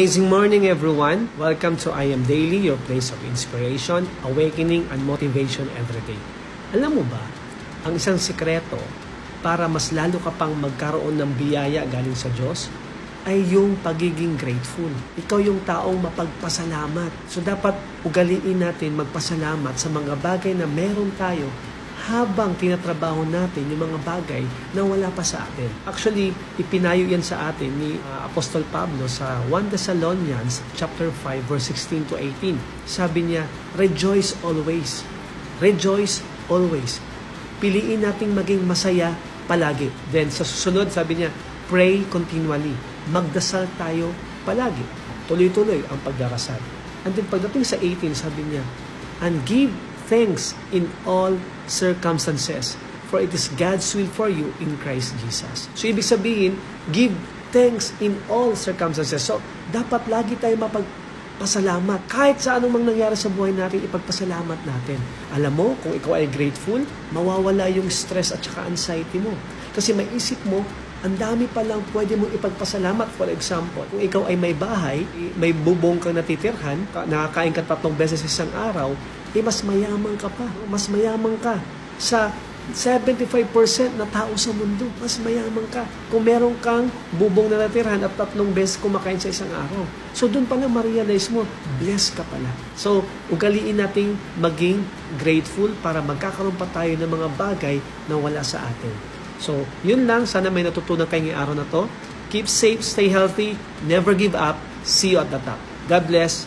Amazing morning, everyone. Welcome to I Am Daily, your place of inspiration, awakening, and motivation every day. Alam mo ba, ang isang sikreto para mas lalo ka pang magkaroon ng biyaya galing sa Diyos ay yung pagiging grateful. Ikaw yung taong mapagpasalamat. So dapat ugaliin natin magpasalamat sa mga bagay na meron tayo habang tinatrabaho natin yung mga bagay na wala pa sa atin. Actually, ipinayo yan sa atin ni uh, Apostol Pablo sa 1 Thessalonians chapter 5 verse 16 to 18. Sabi niya, rejoice always. Rejoice always. Piliin nating maging masaya palagi. Then sa susunod, sabi niya, pray continually. Magdasal tayo palagi. Tuloy-tuloy ang pagdarasal. And then pagdating sa 18, sabi niya, and give thanks in all circumstances, for it is God's will for you in Christ Jesus. So, ibig sabihin, give thanks in all circumstances. So, dapat lagi tayo mapagpasalamat. Kahit sa anong mang nangyari sa buhay natin, ipagpasalamat natin. Alam mo, kung ikaw ay grateful, mawawala yung stress at saka anxiety mo. Kasi maisip mo, ang dami pa lang pwede mong ipagpasalamat. For example, kung ikaw ay may bahay, may bubong kang natitirhan, ka- nakakain ka tatlong beses sa isang araw, eh mas mayaman ka pa. Mas mayaman ka sa 75% na tao sa mundo. Mas mayaman ka. Kung meron kang bubong na natirhan at tatlong beses kumakain sa isang araw. So doon pa na ma-realize mo, blessed ka pala. So ugaliin nating maging grateful para magkakaroon pa tayo ng mga bagay na wala sa atin. So, yun lang. Sana may natutunan kayo ngayong araw na to. Keep safe, stay healthy, never give up. See you at the top. God bless.